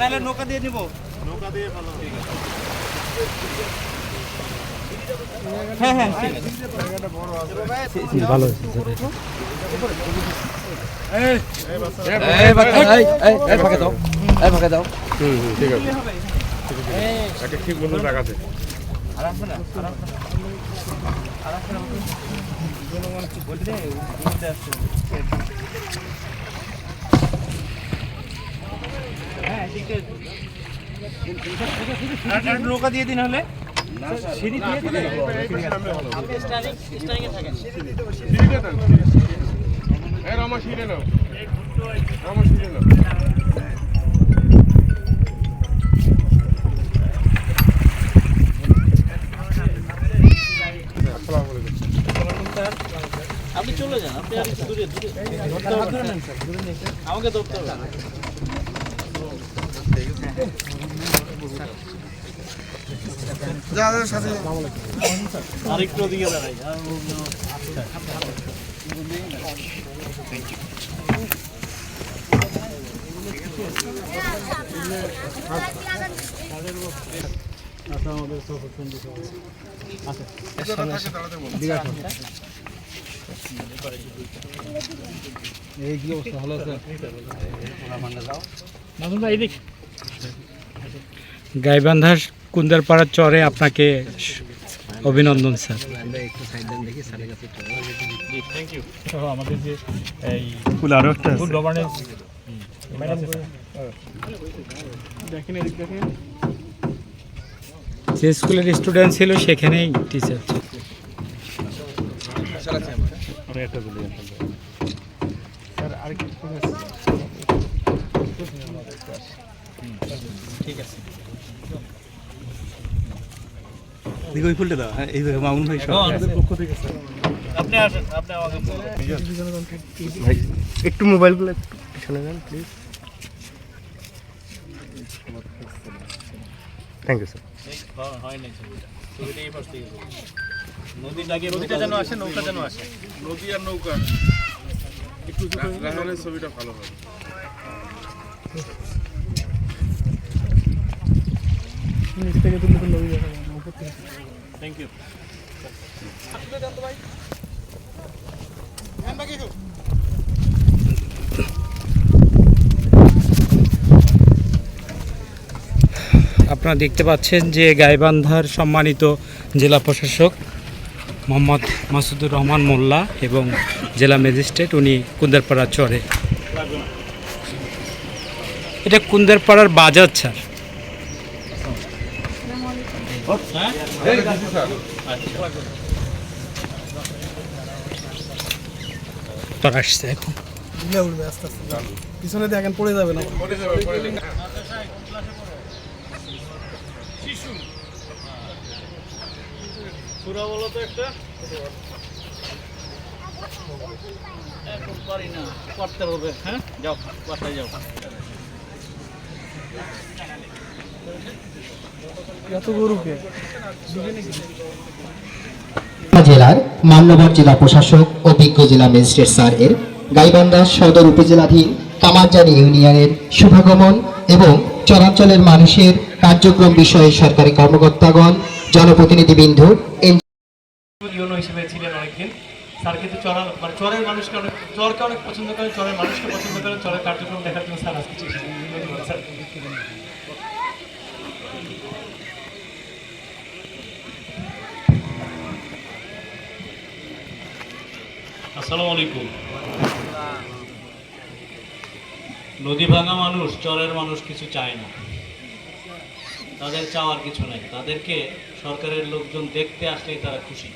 নাহলে নৌকা দিয়ে নিবো। হ্যাঁ হ্যাঁ ঠিক আছে। ভালো। এই ফাঁকে দাও। এই ফাঁকে দাও। হুম হুম, ঠিক আছে। ঠিক বন্ধু না। আরামসে না, জনগণ কি বলবে? উঠতে আসছে। হ্যাঁ, ঠিক আছে। আর- আর নৌকা দিয়ে দিন হলে সিঁড়ি দিয়ে নাও। নাও। আপনি চলে যান আপনি আর একটু দূরে দূরে ধরতে হবে না। আমাকে ধরতে হবে না। আরেকটু ওদিকে দাঁড়াই গাইবান্ধার কুন্দারপাড়ার চরে আপনাকে অভিনন্দন স্যার। আমাদের যে এই গুড গভর্নেন্স যে স্কুলের স্টুডেন্ট ছিল সেখানেই টিচার আপনি আসেন আপনি আমাকে বলুন। একটু মোবাইলগুলো একটু পিছনে যান প্লিজ থ্যাংক ইউ স্যার হয়- হয় নাই ছবিটা। ছবিটা এই পাশ থেকে করুন। নদীটাকে নদীটা যেন আসে নৌকা যেন আসে। নদী আর নৌকা। একটু ছবিটা ভালো হবে। আপনারা দেখতে পাচ্ছেন যে গাইবান্ধার সম্মানিত জেলা প্রশাসক মোহাম্মদ মাসুদুর রহমান মোল্লা এবং জেলা ম্যাজিস্ট্রেট উনি কুন্দারপাড়ার চরে। এটা কুন্দারপাড়ার বাজার, স্যার। তোর আসছে এখন। পিছনে দেখেন পড়ে যাবে না সুরা বলো তো একটা এখন পারি না। করতে হবে হ্যাঁ যাও বাসায় যাও এত জেলার মান্যবর জেলা প্রশাসক অভিজ্ঞ জেলা ম্যাজিস্ট্রেট স্যার এর গাইবান্ধা সদর উপজেলাধীন কামারজানি ইউনিয়নের শুভাগমন এবং চরাঞ্চলের মানুষের কার্যক্রম বিষয়ে সরকারি কর্মকর্তাগণ, জনপ্রতিনিধিবৃন্দ ছিলেন অনেকদিন। স্যার কিন্তু মানে চরের মানুষকে অনেক চরকে অনেক পছন্দ করেন, চরের মানুষকে পছন্দ করেন, চরের কার্যক্রম দেখার জন্য স্যার আজকে আসসালামু আলাইকুম। নদী ভাঙা মানুষ, চরের মানুষ কিছু চায় না। তাদের চাওয়ার কিছু নাই। তাদেরকে সরকারের লোকজন দেখতে আসলেই তারা খুশি।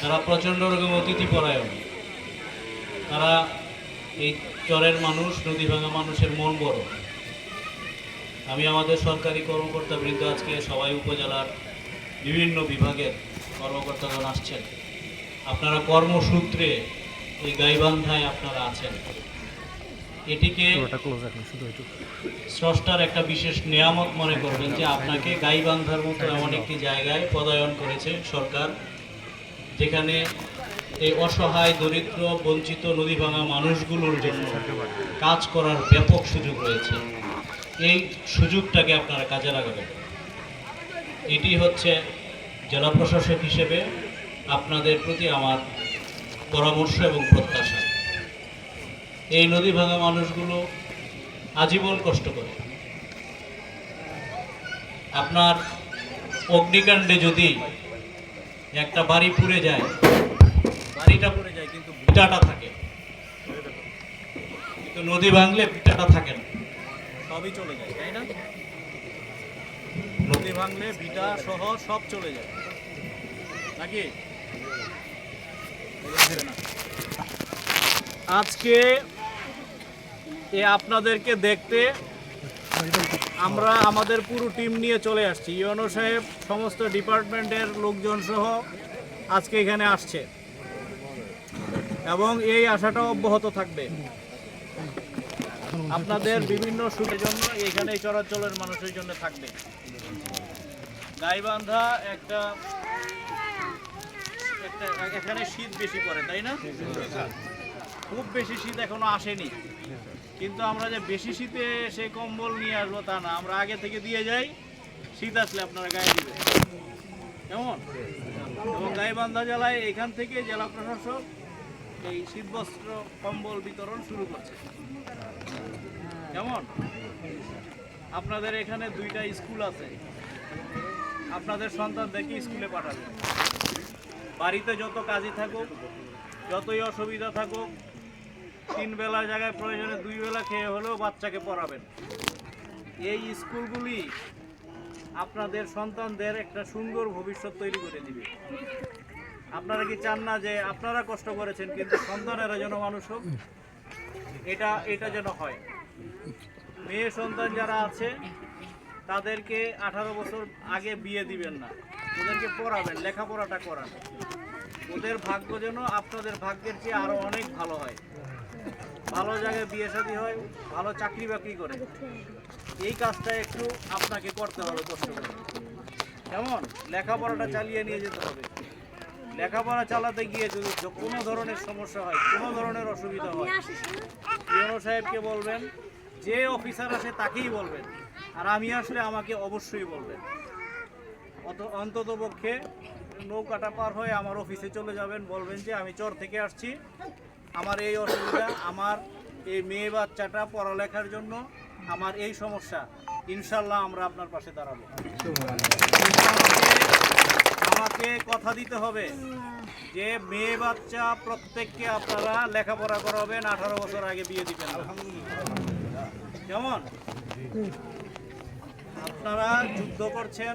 তারা প্রচণ্ড রকম অতিথি পরায়ণ। তারা এই চরের মানুষ, নদী ভাঙা মানুষের মন বড়। আমি আমাদের সরকারি কর্মকর্তা বৃন্দ আজকে সবাই উপজেলার বিভিন্ন বিভাগের কর্মকর্তাগণ আসছেন। আপনারা কর্মসূত্রে এই গাইবান্ধায় আপনারা আছেন। এটিকে স্রষ্টার একটা বিশেষ নিয়ামক মনে করবেন যে আপনাকে গাইবান্ধার মতো এমন একটি জায়গায় পদায়ন করেছে সরকার যেখানে এই অসহায় দরিদ্র বঞ্চিত নদী ভাঙা মানুষগুলোর জন্য কাজ করার ব্যাপক সুযোগ রয়েছে। এই সুযোগটাকে আপনারা কাজে লাগাবেন। এটি হচ্ছে জেলা প্রশাসক হিসেবে আপনাদের প্রতি আমার পরামর্শ এবং প্রত্যাশা। এই নদী ভাঙা মানুষগুলো আজীবন কষ্ট করে। আপনার অগ্নিকাণ্ডে যদি একটা বাড়ি পুড়ে যায়, বাড়িটা পুড়ে যায় কিন্তু ভিটাটা থাকে। কিন্তু নদী ভাঙলে ভিটাটা থাকে না। সবই চলে যায়, তাই না? নদী ভাঙলে ভিটা সহ সব চলে যায়। নাকি? আজকে এ আপনাদেরকে দেখতে আমরা আমাদের পুরো টিম নিয়ে চলে আসছি। ইউএনও সাহেব, সমস্ত ডিপার্টমেন্টের লোকজন সহ আজকে এখানে আসছে। এবং এই আশাটা অব্যাহত থাকবে। আপনাদের বিভিন্ন সুখের জন্য এখানে এই চরাচলের মানুষের জন্য থাকবে। গাইবান্ধা একটা এখানে শীত বেশি পড়ে, তাই না? খুব বেশি শীত এখনও আসেনি। কিন্তু আমরা যে বেশি শীতে সে কম্বল নিয়ে আসব তা না, আমরা আগে থেকে দিয়ে যাই, শীত আসলে আপনারা গায়ে দিবেন কেমন? এবং গাইবান্ধা জেলায় এখান থেকে জেলা প্রশাসক এই শীতবস্ত্র কম্বল বিতরণ শুরু করছে। কেমন? আপনাদের এখানে দুইটা স্কুল আছে। আপনাদের সন্তানদেরকে স্কুলে পাঠাবেন বাড়িতে যত কাজই থাকুক, যতই অসুবিধা থাকুক, তিন বেলার জায়গায় প্রয়োজনে দুই বেলা খেয়ে হলেও বাচ্চাকে পড়াবেন। এই স্কুলগুলি আপনাদের সন্তানদের একটা সুন্দর ভবিষ্যৎ তৈরি করে দিবে। আপনারা কি চান না যে আপনারা কষ্ট করেছেন, কিন্তু সন্তানেরা যেন মানুষ হোক? এটা এটা যেন হয়। মেয়ে সন্তান যারা আছে তাদেরকে আঠারো বছর আগে বিয়ে দিবেন না। ওদেরকে পড়াবেন, লেখাপড়াটা করান। ওদের ভাগ্য যেন আপনাদের ভাগ্যের চেয়ে আরও অনেক ভালো হয়। ভালো জায়গায় বিয়ে শাদী হয়, ভালো চাকরি বাকরি করে। এই কাজটা একটু আপনাকে করতে হবে, কষ্ট করে। কেমন? লেখাপড়াটা চালিয়ে নিয়ে যেতে হবে। লেখাপড়া চালাতে গিয়ে যদি কোনো ধরনের সমস্যা হয়, কোনো ধরনের অসুবিধা হয় ইউনো সাহেবকে বলবেন, যে অফিসার আছে তাকেই বলবেন। আর আমি আসলে আমাকে অবশ্যই বলবেন। অন্তত পক্ষে নৌকাটা পার হয়ে আমার অফিসে চলে যাবেন, বলবেন যে আমি চর থেকে আসছি। আমার এই অসুবিধা, আমার এই মেয়ে বাচ্চাটা পড়ালেখার জন্য আমার এই সমস্যা। ইনশাল্লাহ আমরা আপনার পাশে দাঁড়াবো। আমাকে- কথা দিতে হবে যে মেয়ে বাচ্চা প্রত্যেককে আপনারা লেখাপড়া করাবেন, আঠারো বছর আগে বিয়ে দিবেন। কেমন? আপনারা যুদ্ধ করছেন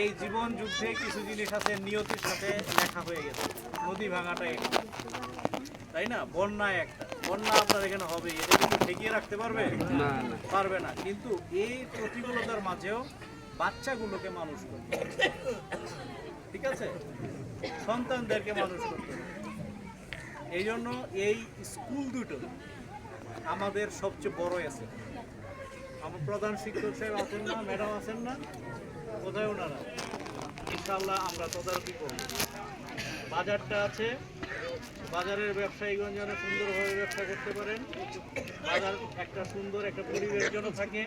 এই জীবন যুদ্ধে কিছু জিনিস আছে নিয়তির সাথে লেখা হয়ে গেছে। নদী ভাঙাটা একটা তাই না? বন্যা একটা। বন্যা আপনার এখানে হবে এটা কিন্তু ঠেকিয়ে রাখতে পারবে? পারবে না। কিন্তু এই প্রতিকূলতার মাঝেও বাচ্চাগুলোকে মানুষ করতে ঠিক আছে? সন্তানদেরকে মানুষ করতে। এই জন্য এই স্কুল দুটো আমাদের সবচেয়ে বড় আছে আমার প্রধান শিক্ষক সাহেব আছেন না, ম্যাডাম আছেন না, কোথায় ওনারা? ইনশাল্লাহ আমরা তদারকি করব। বাজারটা আছে, বাজারের ব্যবসায়ীগণ যেন সুন্দরভাবে ব্যবসা করতে পারেন। বাজার একটা সুন্দর একটা পরিবেশ যেন থাকে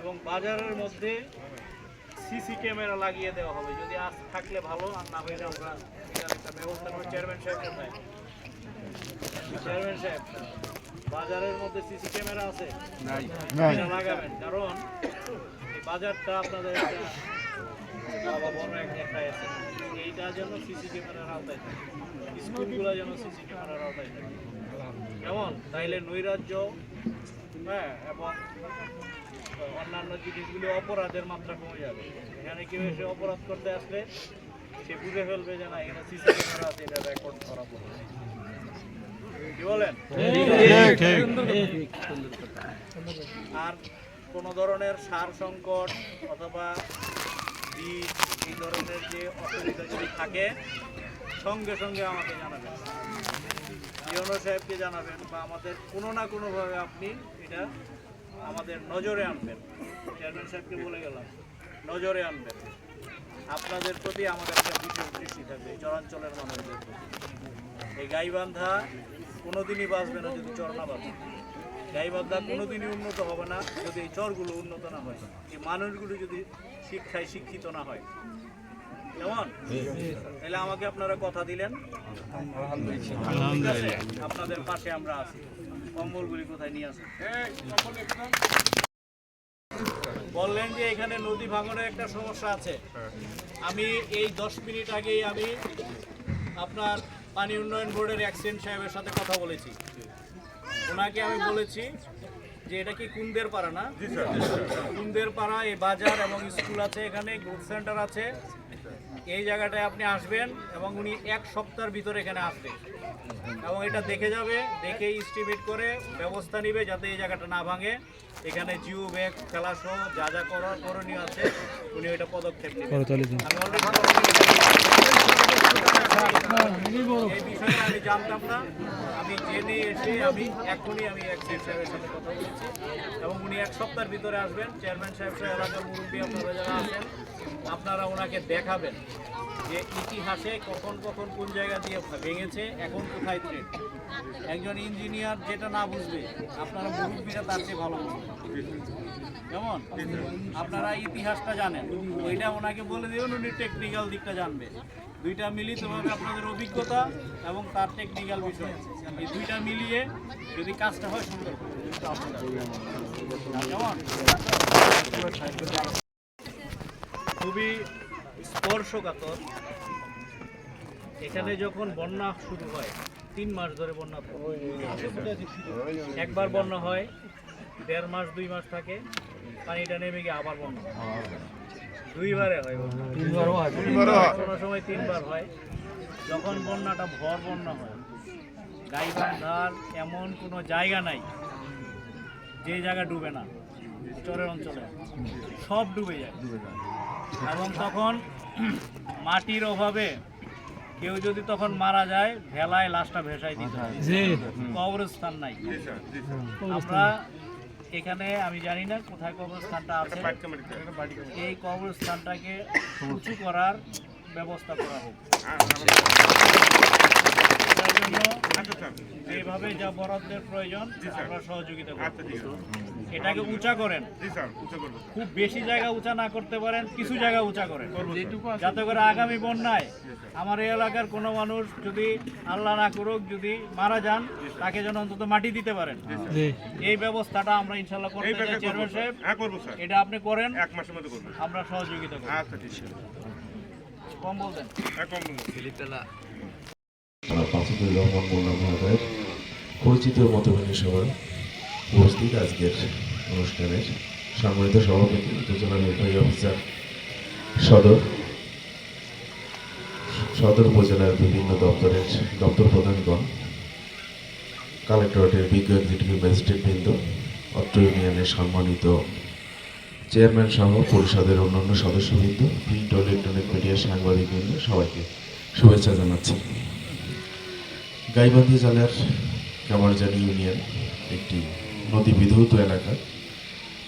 এবং বাজারের মধ্যে সিসি ক্যামেরা লাগিয়ে দেওয়া হবে। যদি আজ থাকলে ভালো, আর না হলে আমরা একটা ব্যবস্থা করব চেয়ারম্যান সাহেব কোথায় চেয়ারম্যান সাহেব বাজারের মধ্যে সিসি ক্যামেরা আছে। লাগাবেন। কারণ এই বাজারটা আপনাদের বাবা বড় একটা একটা আছে। এইটা যেন সিসি ক্যামেরার আওতায় থাকে। স্কুলগুলো যেন সিসি ক্যামেরার আওতায় থাকে। কেমন? তাইলে নৈরাজ্য হ্যাঁ এবং অন্যান্য জিনিসগুলো অপরাধের মাত্রা কমে যাবে। এখানে কেউ এসে অপরাধ করতে আসলে সে বুঝে ফেলবে যে না এখানে সিসি ক্যামেরা আছে এটা রেকর্ড করা পড়বে। কি বলেন? আর কোনো ধরনের সার সংকট অথবা বীজ এই ধরনের যে অসুবিধা যদি থাকে সঙ্গে সঙ্গে আমাকে জানাবেন। ইউনো সাহেবকে জানাবেন বা আমাদের কোনো না কোনোভাবে আপনি এটা আমাদের নজরে আনবেন। চেয়ারম্যান সাহেবকে বলে গেলাম নজরে আনবেন। আপনাদের প্রতি আমাদের একটা বিশেষ দৃষ্টি থাকবে চরাঞ্চলের মানুষদের প্রতি। এই গাইবান্ধা কোনোদিনই বাঁচবে না যদি চর না বাঁচে। গাইবান্ধা কোনোদিনই উন্নত হবে না যদি এই চরগুলো উন্নত না হয়। এই মানুষগুলো যদি শিক্ষায় শিক্ষিত না হয়। কেমন? তাহলে আমাকে আপনারা কথা দিলেন। আপনাদের পাশে আমরা আছি। কম্বলগুলি কোথায় নিয়ে আসেন? বললেন যে এখানে নদী ভাঙনের একটা সমস্যা আছে। আমি এই দশ মিনিট আগেই আমি আপনার পানি উন্নয়ন বোর্ডের অ্যাক্সিডেন্ট সাহেবের সাথে কথা বলেছি। ওনাকে আমি বলেছি যে এটা কি কুন্দের পাড়া না? কুন্দের পাড়া এই বাজার এবং স্কুল আছে এখানে গ্রুপ সেন্টার আছে। এই জায়গাটায় আপনি আসবেন এবং উনি এক সপ্তাহের ভিতরে এখানে আসবে। এবং এটা দেখে যাবে দেখে এস্টিমেট করে ব্যবস্থা নিবে যাতে এই জায়গাটা না ভাঙে। এখানে জিও ব্যাগ খেলাসহ যা যা করার করণীয় আছে উনি ওইটা পদক্ষেপ নেবেন। এই বিষয়টা আমি জানতাম না। আমি জেনে এসে আমি এখনই আমি এক্সিড সাহেবের সাথে কথা বলেছি। এবং উনি এক সপ্তাহের ভিতরে আসবেন। চেয়ারম্যান সাহেব সহ এলাকার মুরব্বী আপনারা যারা আছেন আপনারা ওনাকে দেখাবেন যে ইতিহাসে কখন কখন কোন জায়গা দিয়ে ভেঙেছে, এখন কোথায় থ্রেট একজন ইঞ্জিনিয়ার যেটা না বুঝবে, আপনারা মুরব্বীরা তার চেয়ে ভালো বুঝবেন। কেমন? আপনারা ইতিহাসটা জানেন। ওইটা ওনাকে বলে দেবেন, উনি টেকনিক্যাল দিকটা জানবে। দুইটা মিলিতভাবে আপনাদের অভিজ্ঞতা এবং তার টেকনিক্যাল বিষয়। এই দুইটা মিলিয়ে যদি কাজটা হয়, সুন্দর কেমন? খুবই স্পর্শকাতর। এখানে যখন বন্যা শুরু হয় তিন মাস ধরে বন্যা একবার বন্যা হয় দেড় মাস দুই মাস থাকে পানিটা নেমে গিয়ে আবার বন্যা। দুইবারে হয়। কোনো সময় তিনবার হয়। যখন বন্যাটা ভর বন্যা হয় গাইবান্ধার এমন কোনো জায়গা নাই যে জায়গা ডুবে না চরের অঞ্চলে। সব ডুবে যায়। এবং তখন মাটির অভাবে কেউ যদি তখন মারা যায় ভেলায় লাশটা ভেসাই দিতে। কবরস্থান নাই। আমরা এখানে আমি জানি না কোথায় কবরস্থানটা আছে। এই কবরস্থানটাকে উঁচু করার ব্যবস্থা করা হোক। জন্য যেভাবে যা বরাদ্দের প্রয়োজন আমরা সহযোগিতা করব। এটাকে উঁচা করেন। খুব বেশি জায়গা উঁচা না করতে পারেন কিছু জায়গা উঁচা করেন। যাতে করে আগামী বন্যায় আমার এই এলাকার কোনো মানুষ যদি আল্লাহ না করুক যদি মারা যান তাকে যেন অন্তত মাটি দিতে পারেন। এই ব্যবস্থাটা আমরা ইনশাল্লাহ করতে চাই চেয়ারম্যান সাহেব। এটা আপনি করেন। এক মাসের মধ্যে করব। আমরা সহযোগিতা করি আচ্ছা ঠিক আছে। কম মোল্লা মহোদয়ের পরিচিত মতবিনী সভায় উপস্থিত আজকের অনুষ্ঠানের সম্মানিত সভাপতি উপজেলা নির্বাহী অফিসার সদর সদর উপজেলার বিভিন্ন দপ্তরের দপ্তর প্রধানগণ কালেক্টরেটের বিজ্ঞ এক্সিকিউটিভ ম্যাজিস্ট্রেট বৃন্দ অত্র ইউনিয়নের সম্মানিত চেয়ারম্যান সহ পরিষদের অন্যান্য সদস্যবৃন্দ প্রিন্ট ও ইলেকট্রনিক মিডিয়ার সাংবাদিকবৃন্দ সবাইকে শুভেচ্ছা জানাচ্ছি গাইবান্ধি জেলার কামারজানি ইউনিয়ন একটি নদী বিধৌত এলাকা,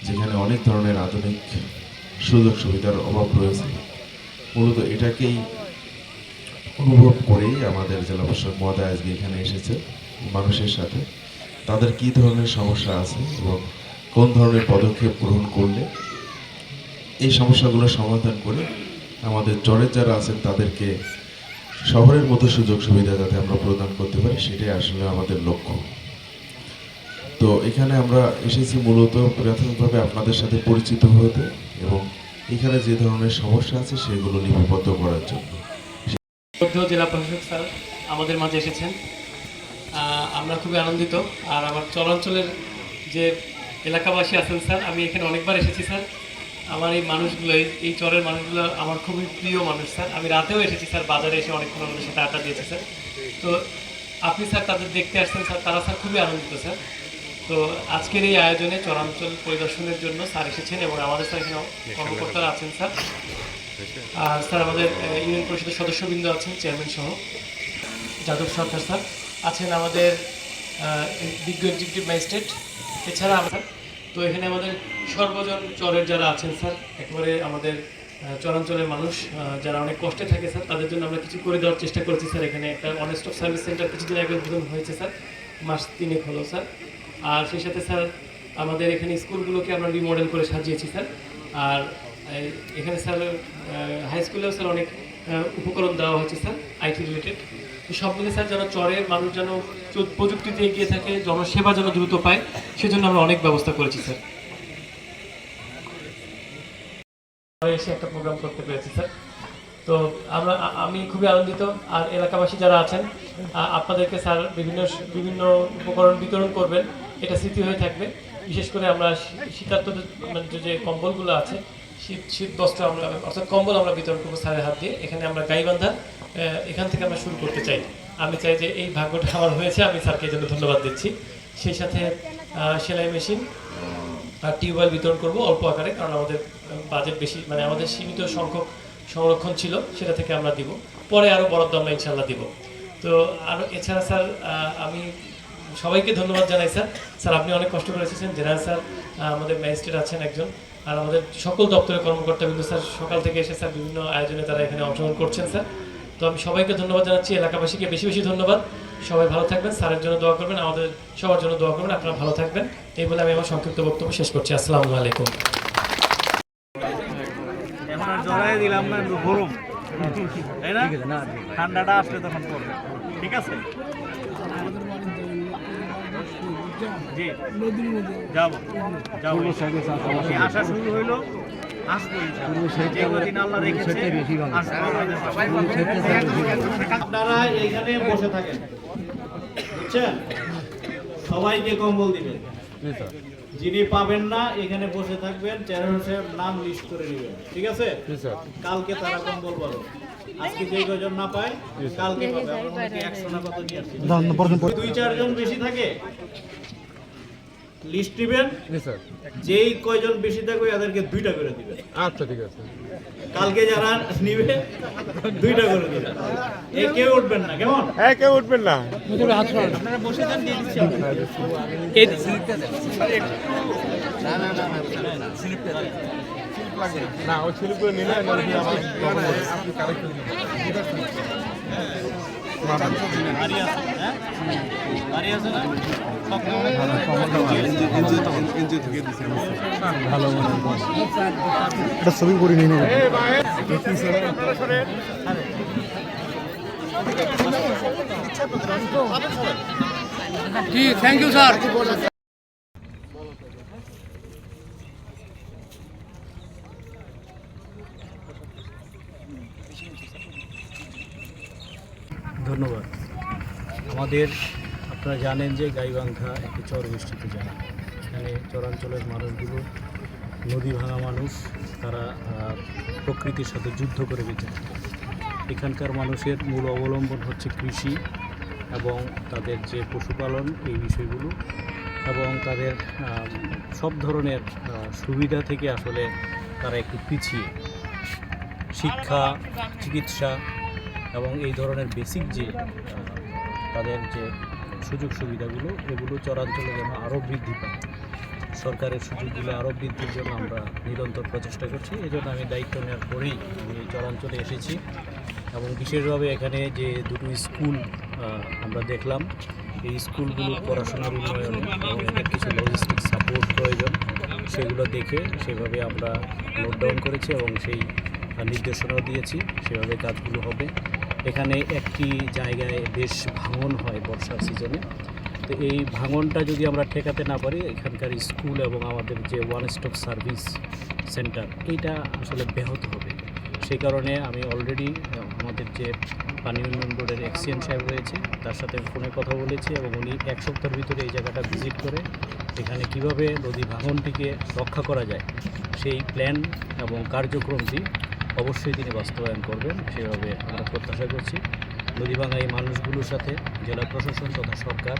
যেখানে অনেক ধরনের আধুনিক সুযোগ সুবিধার অভাব রয়েছে। মূলত এটাকেই অনুভব করেই আমাদের জেলা প্রশাসক মহোদয় আজকে এখানে এসেছে, মানুষের সাথে। তাদের কী ধরনের সমস্যা আছে এবং কোন ধরনের পদক্ষেপ গ্রহণ করলে এই সমস্যাগুলো সমাধান করে আমাদের চরের যারা আছেন, তাদেরকে শহরের মতো সুযোগ সুবিধা যাতে আমরা প্রদান করতে পারি, সেটাই আসলে আমাদের লক্ষ্য। তো এখানে আমরা এসেছি মূলত প্রাথমিকভাবে আপনাদের সাথে পরিচিত হতে এবং এখানে যে ধরনের সমস্যা আছে সেগুলো লিপিবদ্ধ করার জন্য। জেলা প্রশাসক স্যার, আমাদের মাঝে এসেছেন। আমরা খুবই আনন্দিত। আর আমার চরাঞ্চলের যে এলাকাবাসী আছেন স্যার, আমি এখানে অনেকবার এসেছি স্যার। আমার এই মানুষগুলো, এই- চরের মানুষগুলো আমার খুবই প্রিয় মানুষ স্যার। আমি রাতেও এসেছি স্যার, বাজারে এসে অনেকক্ষণ আমাদের সাথে আড্ডা দিয়েছে স্যার। তো আপনি স্যার তাদের দেখতে আসছেন স্যার, তারা স্যার খুবই আনন্দিত স্যার। তো আজকের এই আয়োজনে চরাঞ্চল পরিদর্শনের জন্য স্যার এসেছেন এবং আমাদের স্যার এখানে কর্মকর্তারা আছেন স্যার। আর স্যার আমাদের ইউনিয়ন পরিষদের সদস্যবৃন্দ আছেন চেয়ারম্যান সহ। যাদব সরকার স্যার। আছেন আমাদের বিজ্ঞ এক্সিকিউটিভ ম্যাজিস্ট্রেট এছাড়া আমরা তো এখানে আমাদের সর্বজন চরের যারা আছেন স্যার একেবারে আমাদের চরাঞ্চলের মানুষ যারা অনেক কষ্টে থাকে স্যার তাদের জন্য আমরা কিছু করে দেওয়ার চেষ্টা করেছি স্যার। এখানে একটা অনেস্ট অফ সার্ভিস সেন্টার কিছুদিন আগে উদ্বোধন হয়েছে স্যার। মাস তিনেক হলো স্যার। আর সেই সাথে স্যার, আমাদের এখানে স্কুলগুলোকে আমরা রিমডেল করে সাজিয়েছি স্যার। আর এখানে স্যার হাই স্কুলেও স্যার অনেক উপকরণ দেওয়া হয়েছে স্যার আইটি রিলেটেড সব মিলে স্যার যেন চরের মানুষ যেন প্র- প্রযুক্তিতে এগিয়ে থাকে, জনসেবা যেন দ্রুত পায়, সেজন্য আমরা অনেক ব্যবস্থা করেছি স্যার। এসে একটা প্রোগ্রাম করতে পেরেছি স্যার। তো আমরা আমি খুবই আনন্দিত। আর এলাকাবাসী যারা আছেন আপনাদেরকে স্যার বিভিন্ন বিভিন্ন উপকরণ বিতরণ করবেন। এটা স্মৃতি হয়ে থাকবে। বিশেষ করে আমরা শী- শীতার্তদের মানে যে- কম্বলগুলো আছে, শীত শীত বস্ত্র আমরা, অর্থাৎ কম্বল আমরা বিতরণ করব স্যারের হাত দিয়ে। এখানে আমরা গাইবান্ধা এখান থেকে আমরা শুরু করতে চাই। আমি চাই যে এই ভাগ্যটা আমার হয়েছে, আমি স্যারকে এই জন্য ধন্যবাদ দিচ্ছি। সেই সাথে সেলাই মেশিন আর টিউবওয়েল বিতরণ করব অল্প আকারে, কারণ আমাদের বাজেট বেশি মানে আমাদের সীমিত সংখ্যক সংরক্ষণ ছিল, সেটা থেকে আমরা দিব। পরে আরও বরাদ্দ আমরা ইনশাল্লাহ দিব। তো আরও এছাড়া স্যার আমি সবাইকে ধন্যবাদ জানাই স্যার। স্যার, আপনি অনেক কষ্ট করে এসেছেন। জেনারেল স্যার আমাদের ম্যাজিস্ট্রেট আছেন একজন। আর আমাদের সকল দপ্তরের কর্মকর্তা কিন্তু স্যার, সকাল থেকে এসে স্যার বিভিন্ন আয়োজনে তারা এখানে অংশগ্রহণ করছেন স্যার। তো আমি সবাইকে ধন্যবাদ জানাচ্ছি। এলাকাবাসীকে বেশি বেশি ধন্যবাদ। সবাই ভালো থাকবেন। স্যারের জন্য দোয়া করবেন। আমাদের সবার জন্য দোয়া করবেন। আপনারা ভালো থাকবেন। এই বলে আমি আমার সংক্ষিপ্ত বক্তব্য শেষ করছি। আসসালামু আলাইকুম। জড়াই দিলাম না একটু গরম। তাই না? ঠান্ডাটা আসলে তখন পড়বে। ঠিক আছে? জি। যাব যাব। শুরু। হইল। আপনারা এইখানে বসে থাকেন। বুঝছেন? সবাইকে কম্বল দিবেন। যিনি পাবেন না এখানে বসে থাকবেন চেয়ারম্যান সাহেব নাম লিস্ট করে নেবেন ঠিক আছে? কালকে তারা কম্বল পাবে। আজকে যে কজন না পায় কালকে পাবে। আমরা একশো না কত নিয়ে আসছি। দুই চারজন বেশি থাকে লিস্ট নেবেন। যেই কয়জন বেশি থাকবে তাদেরকে দুইটা করে দিবেন। আচ্ছা ঠিক আছে। কালকে যারা নিবে দুইটা করে দিবে এ কেউ উঠবেন না কেমন? হ্যাঁ কেউ উঠবেন না। আপনারা বসে যান দিয়ে দিচ্ছি? না ওই স্লিপ করে নিলে বাড়ি আছে ছবি করে আছে না জি থ্যাংক ইউ স্যার ধন্যবাদ আমাদের, আপনারা জানেন যে গাইবান্ধা একটি চর বেষ্টিত জায়গা। এখানে চরাঞ্চলের মানুষগুলো, নদী ভাঙা মানুষ, তারা প্রকৃতির সাথে যুদ্ধ করে বেঁচে এখানকার মানুষের মূল অবলম্বন হচ্ছে কৃষি এবং তাদের যে পশুপালন, এই বিষয়গুলো এবং তাদের সব ধরনের সুবিধা থেকে আসলে তারা একটু পিছিয়ে। শিক্ষা, চিকিৎসা এবং এই ধরনের বেসিক যে তাদের যে সুযোগ সুবিধাগুলো, এগুলো চরাঞ্চলে যেন আরও বৃদ্ধি পায়। সরকারের সুযোগগুলো আরও বৃদ্ধির জন্য আমরা নিরন্তর প্রচেষ্টা করছি। এই জন্য আমি দায়িত্ব নেওয়ার পরেই আমি এই চরাঞ্চলে এসেছি এবং বিশেষভাবে এখানে যে দুটো স্কুল আমরা দেখলাম, এই স্কুলগুলোর পড়াশোনার উন্নয়ন এবং কিছু লজিস্টিক সাপোর্ট প্রয়োজন, সেগুলো দেখে সেভাবে আমরা নোট ডাউন করেছি এবং সেই নির্দেশনাও দিয়েছি, সেভাবে কাজগুলো হবে। এখানে একটি জায়গায় বেশ ভাঙন হয় বর্ষার সিজনে। তো এই ভাঙনটা যদি আমরা ঠেকাতে না পারি, এখানকার স্কুল এবং আমাদের যে ওয়ান স্টপ সার্ভিস সেন্টার এইটা আসলে ব্যাহত হবে। সেই কারণে আমি অলরেডি আমাদের যে পানি উন্নয়ন বোর্ডের এক্সিএন সাহেব রয়েছে, তার সাথে ফোনে কথা বলেছি এবং উনি এক সপ্তাহের ভিতরে এই জায়গাটা ভিজিট করে, এখানে কীভাবে নদী ভাঙনটিকে রক্ষা করা যায়, সেই প্ল্যান এবং কার্যক্রমটি অবশ্যই তিনি বাস্তবায়ন করবেন, সেভাবে আমরা প্রত্যাশা করছি। নদীভাঙা এই মানুষগুলোর সাথে জেলা প্রশাসন তথা সরকার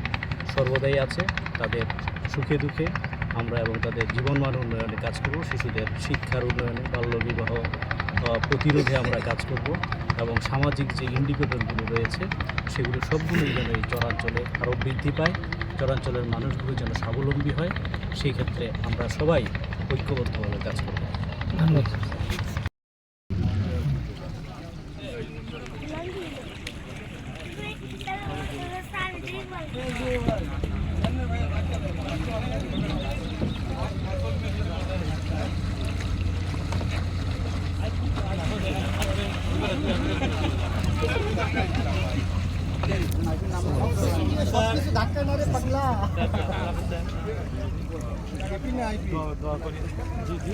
সর্বদাই আছে। তাদের সুখে দুঃখে আমরা এবং তাদের জীবনমান উন্নয়নে কাজ করব। শিশুদের শিক্ষার উন্নয়নে, বাল্যবিবাহ প্রতিরোধে আমরা কাজ করব এবং সামাজিক যে ইন্ডিকেটরগুলো রয়েছে, সেগুলো সবগুলোই যেন এই চরাঞ্চলে আরও বৃদ্ধি পায়। চরাঞ্চলের মানুষগুলো যেন স্বাবলম্বী হয়, সেই ক্ষেত্রে আমরা সবাই ঐক্যবদ্ধভাবে কাজ করব। ধন্যবাদ দোয়া করি জি জি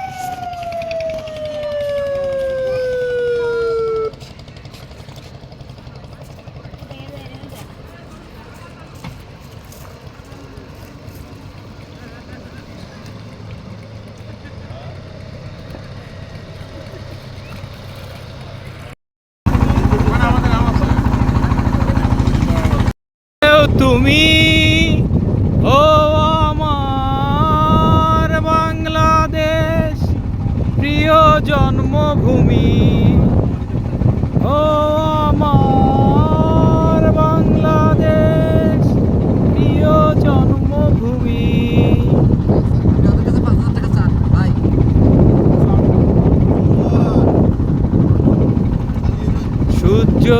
তুমি ও আমার বাংলাদেশ প্রিয় জন্মভূমি ও আমার বাংলাদেশ প্রিয় জন্মভূমি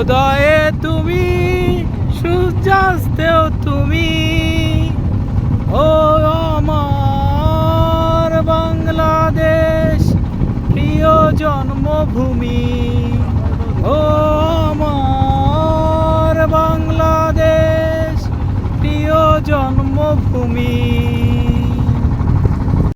সূর্যোদয়ে